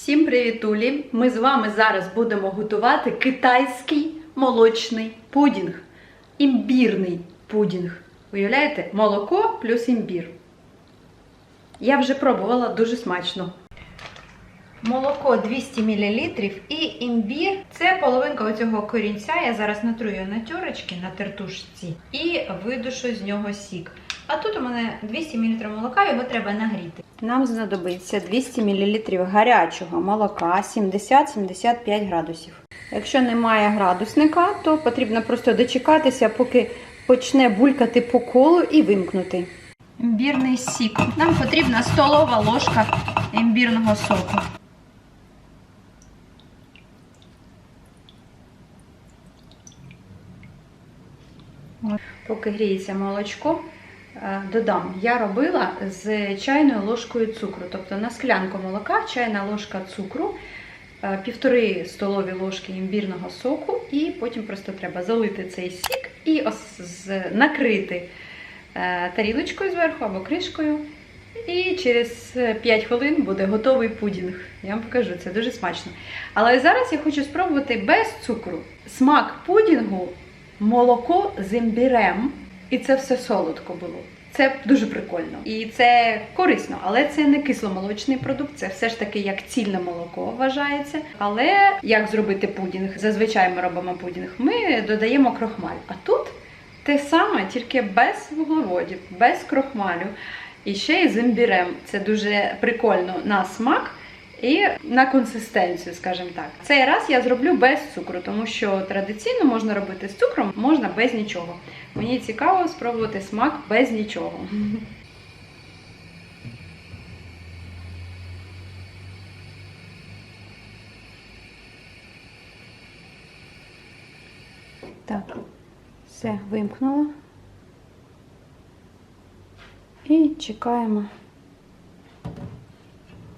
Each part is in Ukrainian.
Всім привітулі! Ми з вами зараз будемо готувати китайський молочний пудінг. Імбірний пудінг. Уявляєте? Молоко плюс імбір. Я вже пробувала дуже смачно. Молоко 200 мл і імбір. Це половинка оцього корінця. Я зараз натрую на тюрочки на тертушці і видушу з нього сік. А тут у мене 200 мл молока, його треба нагріти. Нам знадобиться 200 мл гарячого молока 70-75 градусів. Якщо немає градусника, то потрібно просто дочекатися, поки почне булькати по колу і вимкнути. Імбірний сік. Нам потрібна столова ложка імбірного соку. Поки гріється молочко, додам. Я робила з чайною ложкою цукру. Тобто на склянку молока, чайна ложка цукру, е, півтори столові ложки імбірного соку, і потім просто треба залити цей сік і накрити е, тарілочкою зверху або кришкою. І через 5 хвилин буде готовий пудінг. Я вам покажу, це дуже смачно. Але зараз я хочу спробувати без цукру. Смак пудінгу молоко з імбірем, і це все солодко було. Це дуже прикольно. І це корисно, але це не кисломолочний продукт, це все ж таки як цільне молоко вважається. Але як зробити пудінг? Зазвичай ми робимо пудінг. Ми додаємо крохмаль. А тут те саме, тільки без вуглеводів, без крохмалю. І ще й з імбірем. Це дуже прикольно на смак і на консистенцію, скажімо так. Цей раз я зроблю без цукру, тому що традиційно можна робити з цукром, можна без нічого. Мені цікаво спробувати смак без нічого. Так, все вимкнула. І чекаємо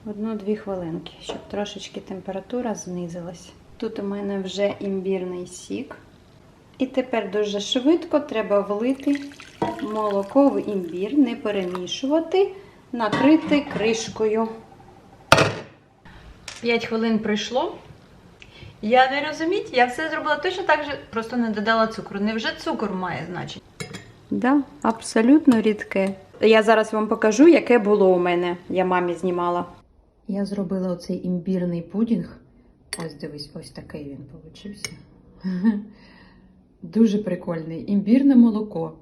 одну-дві хвилинки, щоб трошечки температура знизилась. Тут у мене вже імбірний сік. І тепер дуже швидко треба влити молоко в імбір, не перемішувати, накрити кришкою. 5 хвилин пройшло. Я не розумію, я все зробила точно так же, просто не додала цукру. Невже цукор має значення? Да, абсолютно рідке. Я зараз вам покажу, яке було у мене. Я мамі знімала. Я зробила оцей імбірний пудінг. Ось дивись, ось такий він получився. Дуже прикольний. Імбірне молоко.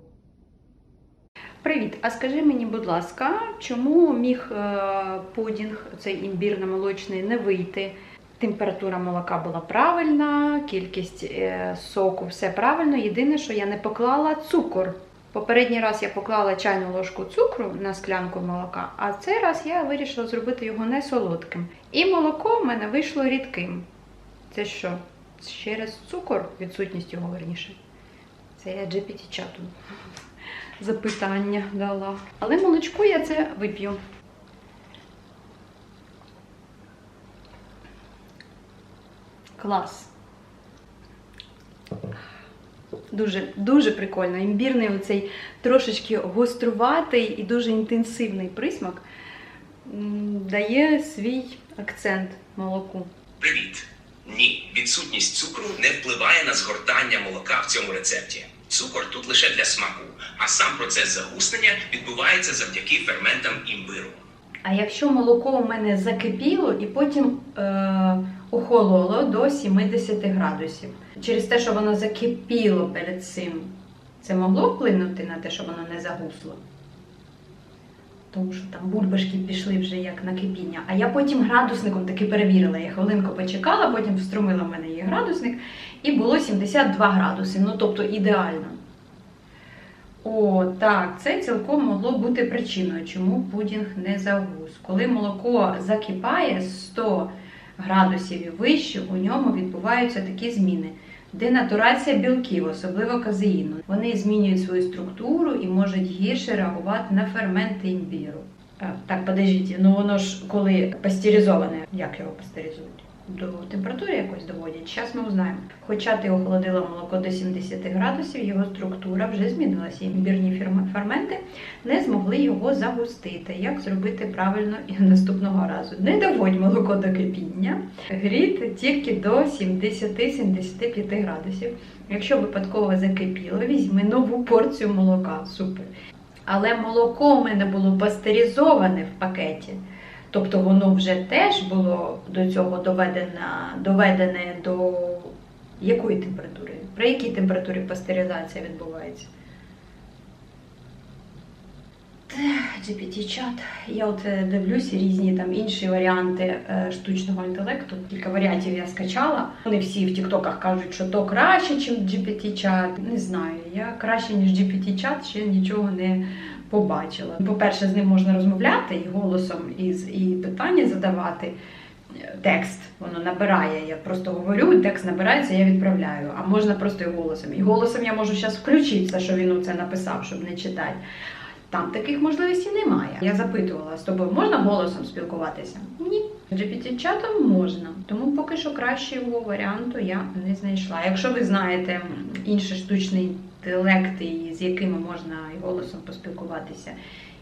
Привіт! А скажи мені, будь ласка, чому міг е, пудінг, цей імбірно-молочний, не вийти? Температура молока була правильна, кількість е, соку, все правильно. Єдине, що я не поклала цукор. Попередній раз я поклала чайну ложку цукру на склянку молока, а цей раз я вирішила зробити його не солодким. І молоко в мене вийшло рідким. Це що? Через цукор, відсутність його верніше. Це я GPT-чату запитання дала. Але молочко я це вип'ю. Клас. Дуже, дуже прикольно. Імбірний оцей трошечки гоструватий і дуже інтенсивний присмак дає свій акцент молоку. Привіт! Ні, відсутність цукру не впливає на згортання молока в цьому рецепті. Цукор тут лише для смаку, а сам процес загуснення відбувається завдяки ферментам імбиру. А якщо молоко у мене закипіло і потім е, охололо до 70 градусів, через те, що воно закипіло перед цим, це могло вплинути на те, що воно не загусло? Тому що там бульбашки пішли вже як на кипіння. А я потім градусником таки перевірила. Я хвилинку почекала, потім встромила в мене її градусник, і було 72 градуси. Ну тобто ідеально. О, так, це цілком могло бути причиною, чому пудінг не загус. Коли молоко закипає 100 градусів і вище, у ньому відбуваються такі зміни. Денатурація білків, особливо казеїну. Вони змінюють свою структуру і можуть гірше реагувати на ферменти імбіру. Так, подождіть, ну воно ж коли пастеризоване, як його пастеризують? До температури якось доводять. Зараз ми узнаємо. Хоча ти охолодила молоко до 70 градусів, його структура вже змінилася. Імбірні ферменти не змогли його загустити. Як зробити правильно і наступного разу? Не доводь молоко до кипіння, гріти тільки до 70-75 градусів. Якщо випадково закипіло, візьми нову порцію молока. Супер. Але молоко у мене було пастеризоване в пакеті. Тобто воно вже теж було до цього доведене, доведене до якої температури? При якій температурі пастеризація відбувається? GPT-чат. Я от е, дивлюся різні там інші варіанти е, штучного інтелекту. Кілька варіантів я скачала. Вони всі в Тіктоках кажуть, що то краще, ніж GPT-чат. Не знаю, я краще, ніж GPT-чат, ще нічого не побачила. По-перше, з ним можна розмовляти і голосом, і, і питання задавати. Текст воно набирає. Я просто говорю, текст набирається, я відправляю. А можна просто і голосом. І голосом я можу зараз включити все, що він оце написав, щоб не читати. Там таких можливостей немає. Я запитувала з тобою, можна голосом спілкуватися? Ні. GPT-чатом можна, тому поки що кращого варіанту я не знайшла. Якщо ви знаєте м, інші інтелекти, з якими можна і голосом поспілкуватися,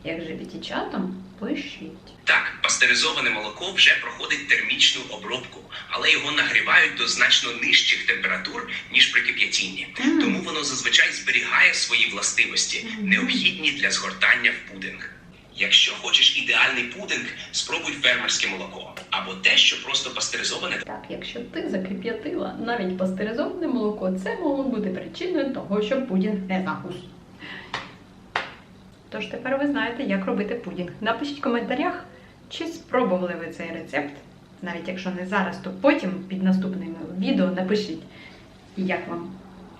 як же чатом, пишіть. Так, пастеризоване молоко вже проходить термічну обробку, але його нагрівають до значно нижчих температур, ніж при кип'ятінні. Mm. Тому воно зазвичай зберігає свої властивості, необхідні для згортання в пудинг. Якщо хочеш ідеальний пудинг, спробуй фермерське молоко або те, що просто пастеризоване Так, якщо ти закип'ятила навіть пастеризоване молоко, це могло бути причиною того, що пудінг не загус. Тож тепер ви знаєте, як робити пудінг. Напишіть в коментарях, чи спробували ви цей рецепт. Навіть якщо не зараз, то потім під наступним відео напишіть, як вам.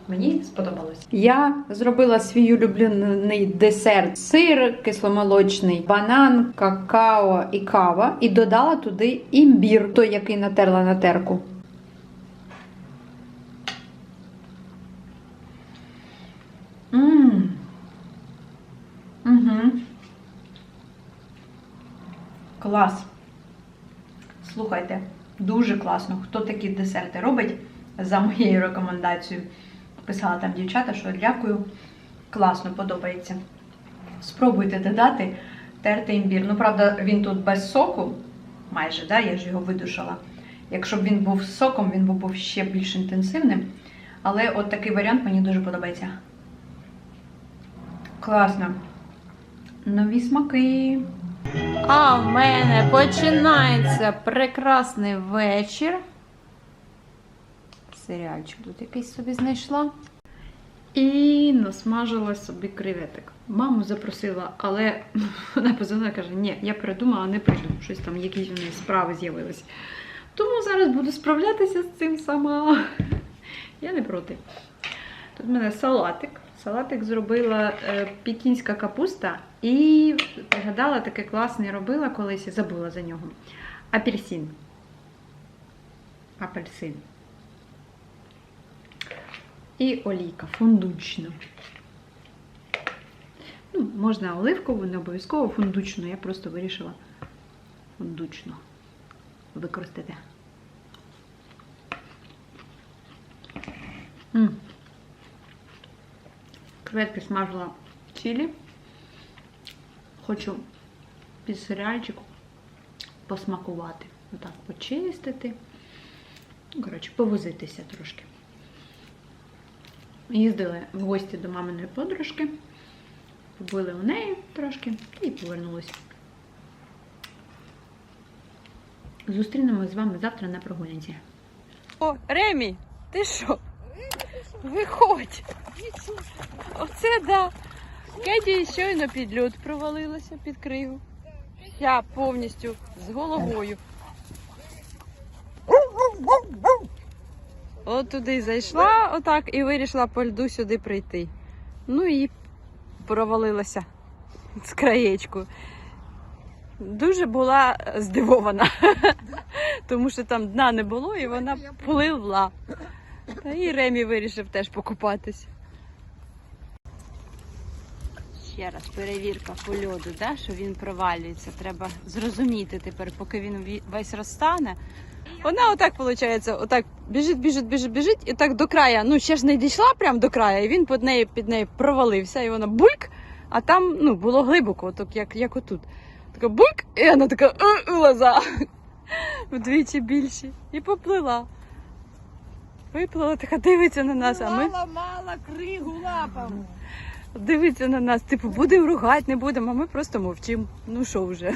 Мені сподобалось. Я зробила свій улюблений десерт: сир кисломолочний, банан, какао і кава, і додала туди імбір, той, який натерла на терку. Мм. Угу. Клас. Слухайте, дуже класно. Хто такі десерти робить за моєю рекомендацією? Писала там дівчата, що дякую. Класно, подобається. Спробуйте додати терти імбір. Ну, правда, він тут без соку, майже, да? я ж його видушила. Якщо б він був з соком, він був ще більш інтенсивним. Але от такий варіант мені дуже подобається. Класно. Нові смаки. А в мене починається прекрасний вечір. Серіальчик тут якийсь собі знайшла. І насмажила собі креветок. Маму запросила, але вона позвонила каже: ні, я придумала, не прийду. Щось там, якісь у неї справи з'явились. Тому зараз буду справлятися з цим сама. Я не проти. Тут в мене салатик. Салатик зробила е, пекінська капуста і пригадала таке класне робила колись і забула за нього. Апельсин. Апельсин. І олійка фундучна. Ну, можна оливкову, не обов'язково фундучну. Я просто вирішила фундучну використати. М. Креветки смажила чилі. Хочу під серіальчик посмакувати. Отак почистити. Ну, Коротше, повозитися трошки. Їздили в гості до маминої подружки, побили у неї трошки і повернулися. Зустрінемось з вами завтра на прогулянці. О, Ремі, ти що? Виходь! Оце да. Кеді щойно під льод провалилася під кригу. Я повністю з головою. От туди зайшла отак і вирішила по льду сюди прийти. Ну і провалилася з краєчку. Дуже була здивована, тому що там дна не було і вона пливла. Та і Ремі вирішив теж покупатись. Ще раз перевірка по льоду, да, що він провалюється. Треба зрозуміти тепер, поки він весь розтане, Вона отак, виходить, отак біжить, біжить, біжить, біжить, і так до края. Ну, ще ж не дійшла прямо до краю, і він під нею, під нею провалився, і вона бульк, а там ну, було глибоко, так як, як отут. Така бульк, і вона така «Е, глаза вдвічі більші. І поплила. Виплила, така дивиться на нас, а ми мало кригу лапам. дивиться на нас, типу, будемо ругати, не будемо, а ми просто мовчимо. Ну що вже.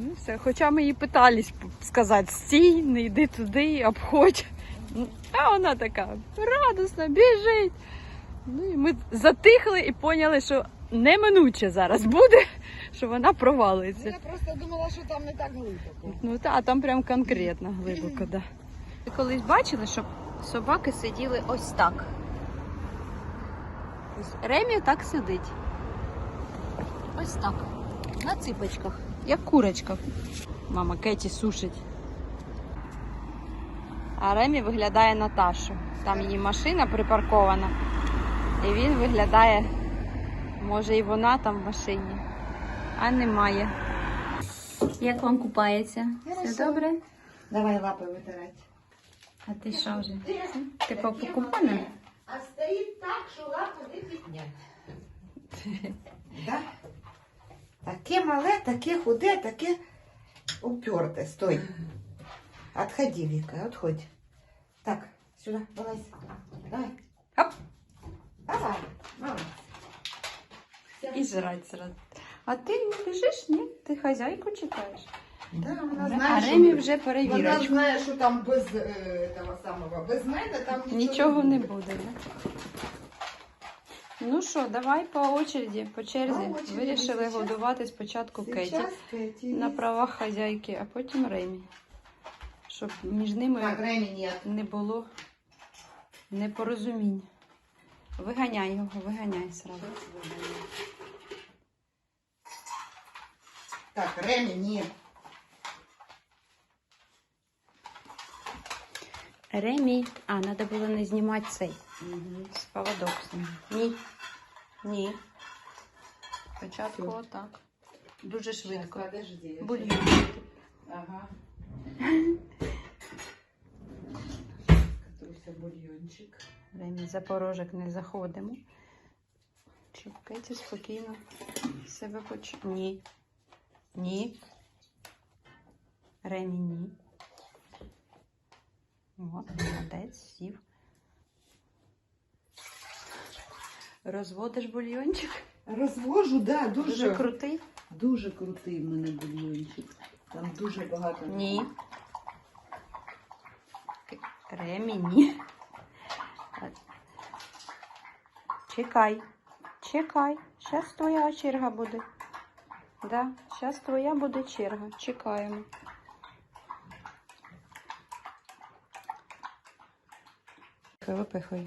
Ну, все. Хоча ми її питались сказати стій, не йди туди, обходь. Ну, А вона така радісна, біжить. Ну і ми затихли і поняли, що неминуче зараз буде, що вона провалиться. Я просто думала, що там не так глибоко. Ну та, а там прям конкретно глибоко, да. Ви колись бачили, щоб собаки сиділи ось так. Ось Ремі так сидить. Ось так. На ципочках, як курочка. Мама Кеті сушить. А Ремі виглядає Наташу. Там її машина припаркована. І він виглядає, може і вона там в машині, а немає. Як вам купається? Все добре? Давай лапи витирати. А ти що вже? Ти по покупаним? А стоїть так, що лапи не підняти. Таке мале, таке худе, таке уперте. Стой. Отходи, Вика, отходь. Так, сюда, вылазь. Давай. Оп. Давай, молодец. І жрать зразу. А ти не біжиш? Ні? Ти хазяйку чекаєш. Да, вона А знає, що- Ремі вже Вона перевірочку. знає, що там без е, того самого, без мене там нічого, Нічого не буде, да? Ну що, давай по очереді, по черзі. По очереді, Вирішили зараз. годувати спочатку Кеті Сейчас Кеті. на правах хазяйки, а потім Ремі. Щоб між ними Так, Ремі не було непорозумінь. Виганяй його, виганяй сразу. Так, Ремі нет. Ремі. А, треба було не знімати цей. З поводок. Ні. Ні. Спочатку Всё. отак. Дуже швидко. Подожди. Бульйон. Ага. Катруся бульйончик. Ремі за порожок не заходимо. Щоб Кеті спокійно себе поч... Ні. Ні. Ремі ні. От, молодець, сів. Розводиш бульйончик. Розвожу, да, Дуже дуже, крутий. дуже крутий в мене бульйончик. Там дуже багато. Ні. Ремі, ні. Чекай. Чекай. Зараз твоя черга буде. Да, зараз твоя буде черга. Чекаємо. Випихай.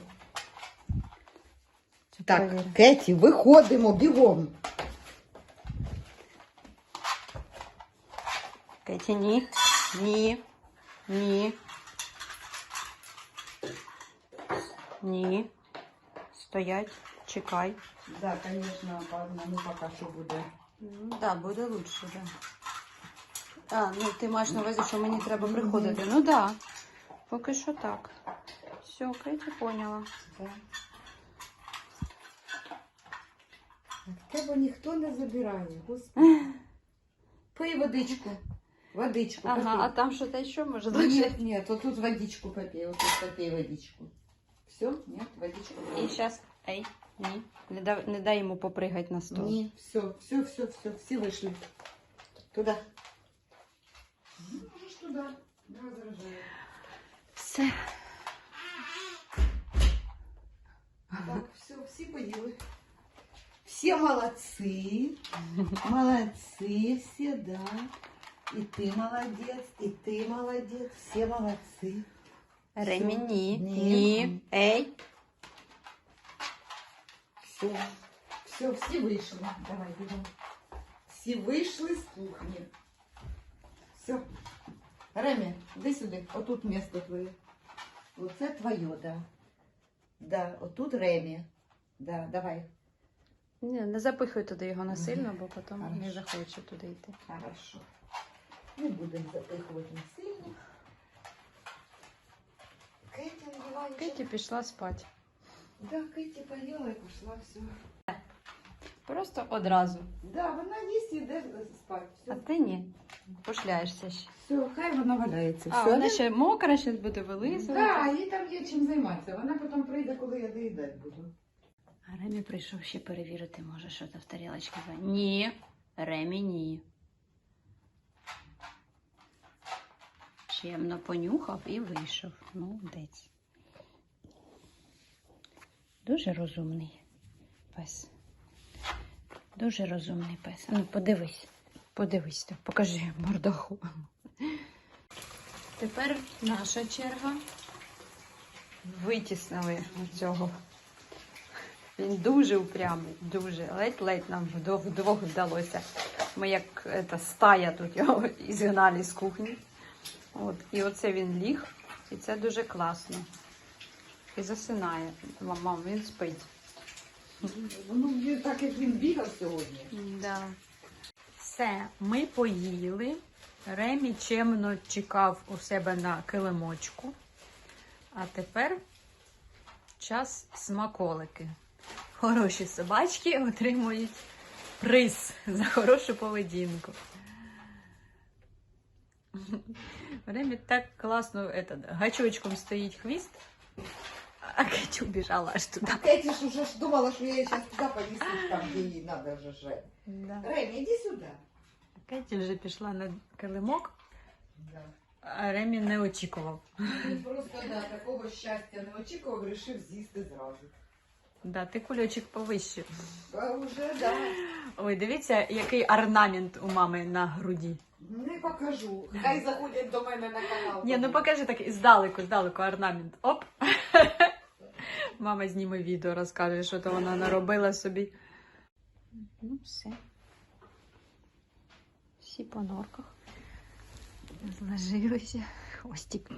Це Так, перевірю. Кеті, виходимо бігом. Кеті, ні. Ні. Ні. Ні. Стоять. Чекай. Да, конечно, по одному пока що буде. Ну, да, буде лучше, да. А, ну ти маєш на увазі, що мені треба приходити. Ну да. Поки що так. Все, Кеті поняла. Да. В тебе ніхто не забирає, господи. Пий водичку. Водичку. Ага, а попий. там що те що може Нет, лежати? нет, вот тут водичку попей, вот тут попей водичку. Все? Нет, водичку. І зараз. Ей, ні. Не дай, не дай йому попригати на стол. Не, все, все, все, все, все вышли. Туда. Ну, Можешь туда. Не возражаю. Все. Так, все, все поели. Все молодцы. Молодцы все, да. И ты молодец, и ты молодец. Все молодцы. Ремі, ні. Ні. Ні. Ей. Все. Все, все вышли. Давай, бегом. Все вышли с кухни. Все. Ремі, іди сюди. Отут місто твоє. Оце твоє, да. Да, отут Ремі. Да, давай. Ні, не запихуй туди його насильно, бо потім не захоче туди йти. Хорошо. Не будемо запихувати насильно. А, я Кеті пішла спати. Да, Кеті поїла і пішла, все. Просто одразу. Да, вона їсть і йде спати. А Все, ти ні. Пошляєшся ще. все хай вона валяється. А, все. вона ще мокра, ще буде вилизувати. Да, їй там є чим займатися. Вона потім прийде, коли я доїдати буду. А Ремі прийшов ще перевірити, може, що там в тарілочці. Ні, Ремі, ні. Чемно понюхав і вийшов. Молодець. Дуже розумний пес. Дуже розумний пес. Ну, подивись, подивись, так, покажи мордаху. Тепер наша черга. Витіснили цього. Він дуже упрямий, дуже. Ледь-ледь нам вдвох, вдалося. Ми як ета, стая тут його ізгнали з кухні. От. І оце він ліг, і це дуже класно. І засинає. Мама, він спить. Ну, так як він бігав сьогодні. Да. Все, ми поїли. Ремі чемно чекав у себе на килимочку. А тепер час смаколики. Хороші собачки отримують приз за хорошу поведінку. Ремі так класно этот, гачочком стоїть хвіст, а Кеті убіжала аж туди. Кеті ж уже ж думала, що я її зараз туди повісив, там, де їй треба вже же. Да. Ремі, іди сюди. Кеті вже пішла на килимок, Да. а Ремі не очікував. Він просто да, такого щастя не очікував, вирішив з'їсти зразу. Да, ти кульочок повище. А вже, да. Ой, дивіться, який орнамент у мами на груді. Не покажу. Хай заходять до мене на канал. Ні, ну покажи так здалеку, здалеку орнамент. Оп. Мама зніме відео, розкаже, що то вона наробила собі. Ну, все. Всі по норках. Зложилися. Хвостик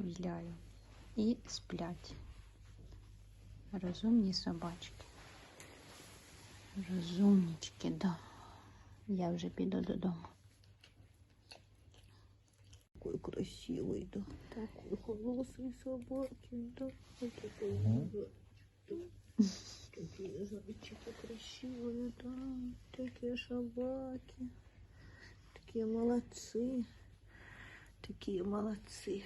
віляю. І сплять. Розумні собачки. Розумнички, да. Я вже піду додому. Какой красивый, да. Такой хороший собаки, да. Вот такой собаки. Такие зайчики красивые, да. Такие собаки. Такие молодцы. Такие молодцы.